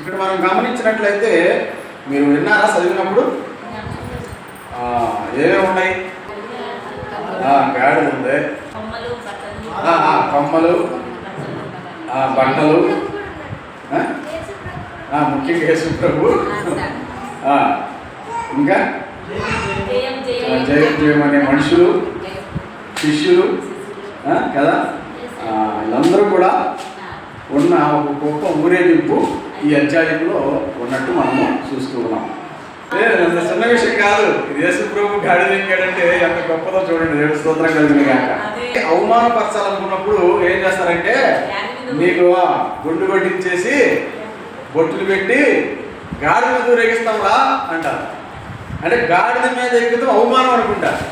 ఇక్కడ మనం గమనించినట్లయితే మీరు విన్నారా చదివినప్పుడు? ఏమేమి ఉన్నాయి? గాడి ఉంది. కొమ్మలు. బండలు. ముఖ్యంగా యేసు ప్రభు ఇంకా? జయం జయం అనే మనుషులు శిష్యులు కదా? వీళ్ళందరూ కూడా ఉన్న ఒక గొప్ప ఊరేగింపు ఈ అధ్యాయంలో ఉన్నట్టు మనము చూస్తూ ఉన్నాం. అంత చిన్న విషయం కాదు. యేసు ప్రభు గాడిద ఎక్కాడంటే ఎంత గొప్పదో చూడండి. దేవుడి స్తోత్రం కలిగిన కాక అవమానపరచాలనుకున్నప్పుడు ఏం చేస్తారంటే నీకు గుండు కొట్టించేసి బొట్టులు పెట్టి గాడిద మీద ఊరేగిస్తాం రా అంటారు. అంటే గాడిద మీద ఎక్కుతూ అవమానం అనుకుంటారు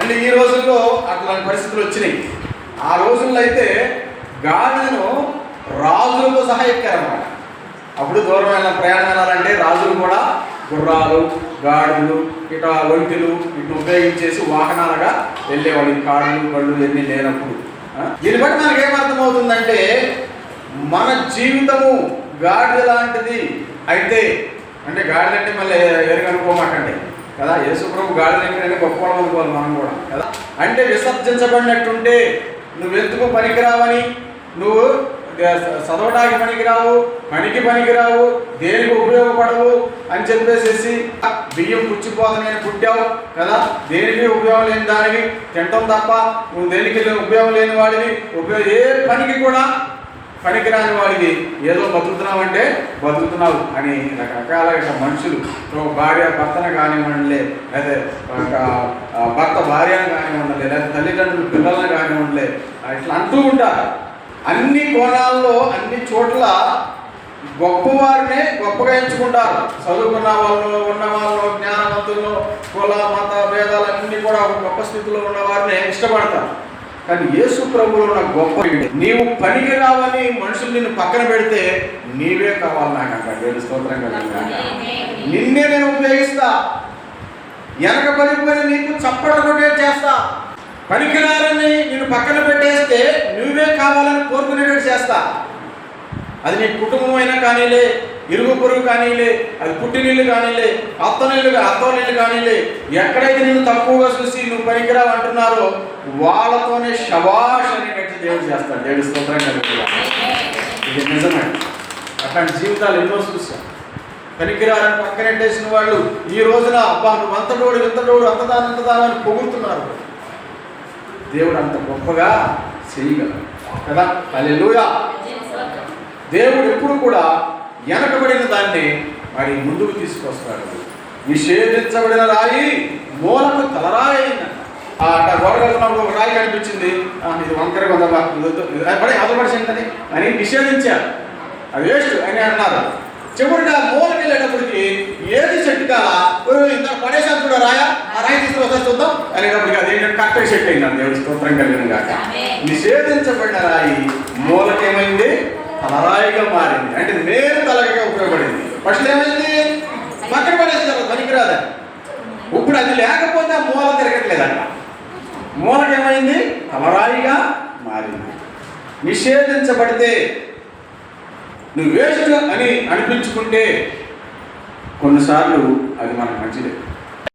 అంటే ఈ రోజుల్లో అట్లాంటి పరిస్థితులు వచ్చినాయి. ఆ రోజుల్లో అయితే గాడిదను రాజులతో సహా ఎక్కారన్నమాట. అప్పుడు దూరమైన ప్రయాణం వెళ్ళాలంటే రాజులు కూడా గుర్రాలు గాడులు ఇట ఒంటిలు ఇటు ఉపయోగించేసి వాహనాలుగా వెళ్ళేవాళ్ళు. కాళ్ళు బళ్ళు ఇవన్నీ లేనప్పుడు. ఆ? దీన్ని బట్టి మనకి ఏమర్థమవుతుందంటే మన జీవితము గాడిద లాంటిది అయితే అంటే గాడిద అంటే మళ్ళీ ఎరగనుకోమాకండి కదా యేసుప్రభు గాడిద ఎక్కడైనా గొప్పవాళ్ళం అనుకోవాలి మనం కూడా. కదా? అంటే విసర్జించబడినట్టుంటే నువ్వు ఎందుకు పనికిరావని? నువ్వు చదవడానికి పనికిరావు పనికి పనికిరావు దేనికి ఉపయోగపడవు అని చెప్పేసేసి బియ్యం పుచ్చిపోతని పుట్టావు కదా దేనికి ఉపయోగం లేని దానికి తింటాం తప్ప నువ్వు దేనికి ఉపయోగం లేని వాడివి ఉపయోగం ఏ పనికి కూడా పనికిరాని వాడివి. ఏదో బతుకుతున్నావు అంటే బతుకుతున్నావు అని రకరకాల మనుషులు భార్య భర్తను కానివ్వండిలే లేదా ఒక భర్త భార్యను కానివ్వండి లేదా తల్లిదండ్రులు పిల్లలను కానివ్వండిలే ఇట్లా అంటూ ఉంటారు. అన్ని కోణాల్లో అన్ని చోట్ల గొప్పవారినే గొప్పగా ఎంచుకుంటారు. చదువుకున్న వాళ్ళు ఉన్న వాళ్ళు జ్ఞానవంతులు కుల మత భేదాలు అన్నీ కూడా ఒక గొప్ప స్థితిలో ఉన్న వారిని ఇష్టపడతారు. కానీ యేసు ప్రభువులు ఉన్న గొప్ప నీవు పనికి రావని మనుషులు నిన్ను పక్కన పెడితే నీవే కావాలి నాకు అంట దేవుడి స్తోత్రం కదా నిన్నే నేను ఉపయోగిస్తా. వెనకబడిపోయిన నీకు చప్పట్లు కొట్టే చేస్తా. పనికిరాలని నేను పక్కన పెట్టేస్తే నువ్వే కావాలని కోరుకునేటట్టు చేస్తా. అది నీ కుటుంబం అయినా కానీలే ఇరుగు పొరుగు కానీలే అది పుట్టినీళ్ళు కానీలే అత్త నీళ్ళు కానీలే ఎక్కడైతే నేను తక్కువగా చూసి నువ్వు పనికిరావు అంటున్నారో వాళ్ళతోనే శబాష్ అనేటట్టు దేవుడు చేస్తాడు. దేవుడు స్తోత్రం కలుగుతుంది. ఇది నిజమే. అట్లాంటి జీవితాలు ఎన్నో చూసాం పనికిరాలని పక్కనెట్టేసిన వాళ్ళు ఈ రోజున అబ్బా నువ్వు అంతటోడు ఇంతటోడు అంతదాని అంతదాని అని పొగుడుతున్నారు. దేవుడు అంత గొప్పగా చేయగలరు కదా? హల్లెలూయా. దేవుడు ఎప్పుడు కూడా వెనకబడిన దాన్ని మరి ముందుకు తీసుకొస్తాడు. నిషేధించబడిన రాయి మూలకు తలరాయి అయిందంట. ఆ అట్లా గోడగలుగుతున్నప్పుడు ఒక రాయి కనిపించింది. ఆ, ఇది వంకర ఉందమ్మా ఇది పడి అని నిషేధించారు. అది వేస్ట్ అని అన్నారు. చివరిగా మూలకి వెళ్ళేటప్పటికి ఏది చెట్టు కాలా ఇంత పడేసాను కూడా రాయా. ఆ రాయి తీసుకొస్తా చూద్దాం. అది ఏంటంటే కరెక్ట్గా సెట్ అయింది దేవుడి స్తోత్రం కలిగిన కాక నిషేధించబడిన రాయి మూలకేమైంది? తలరాయిగా మారింది. అంటే నేరు తలగా ఉపయోగపడింది. ఫస్ట్ ఏమైంది? పక్కన పడేసారు పనికిరాదా ఇప్పుడు అది లేకపోతే ఆ మూల తిరగట్లేదంట. మూలకేమైంది? తలరాయిగా మారింది. నిషేధించబడితే నువ్వు వేస్ట్ అని అనిపించుకుంటే కొన్నిసార్లు అది మనకు మంచిదే.